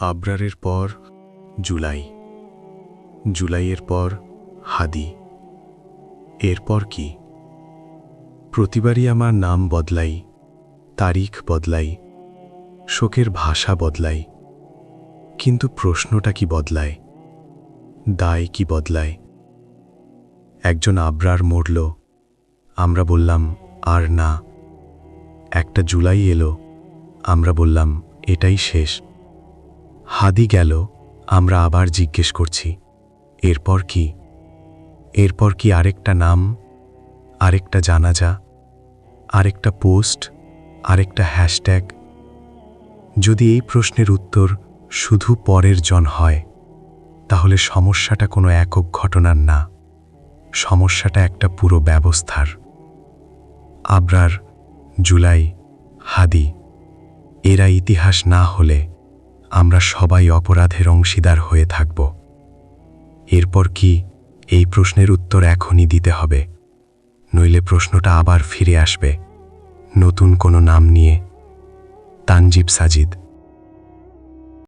আবরারের পর জুলাই। জুলাইয়ের পর হাদি। এরপর কি? প্রতিবারই আমার নাম বদলাই, তারিখ বদলাই, শোকের ভাষা বদলাই। কিন্তু প্রশ্নটা কি বদলায়? দায় কি বদলায়? একজন আবরার মরল। আমরা বললাম, আর না। একটা জুলাই এলো। আমরা বললাম, এটাই শেষ। হাদি গেল, আমরা আবার জিজ্ঞেস করছি, এরপর কি? এরপর কি আরেকটা নাম, আরেকটা জানাজা, আরেকটা পোস্ট, আরেকটা হ্যাশট্যাগ? যদি এই প্রশ্নের উত্তর শুধু পরের জন হয়, তাহলে সমস্যাটা কোনো একক ঘটনার না, সমস্যাটা একটা পুরো ব্যবস্থার। আবরার, জুলাই, হাদি, এরা ইতিহাস না হলে আমরা সবাই অপরাধের অংশীদার হয়ে থাকব। এরপর কি এই প্রশ্নের উত্তর এখনই দিতে হবে। নইলে প্রশ্নটা আবার ফিরে আসবে। নতুন কোনো নাম নিয়ে। তানজিব সাজিদ।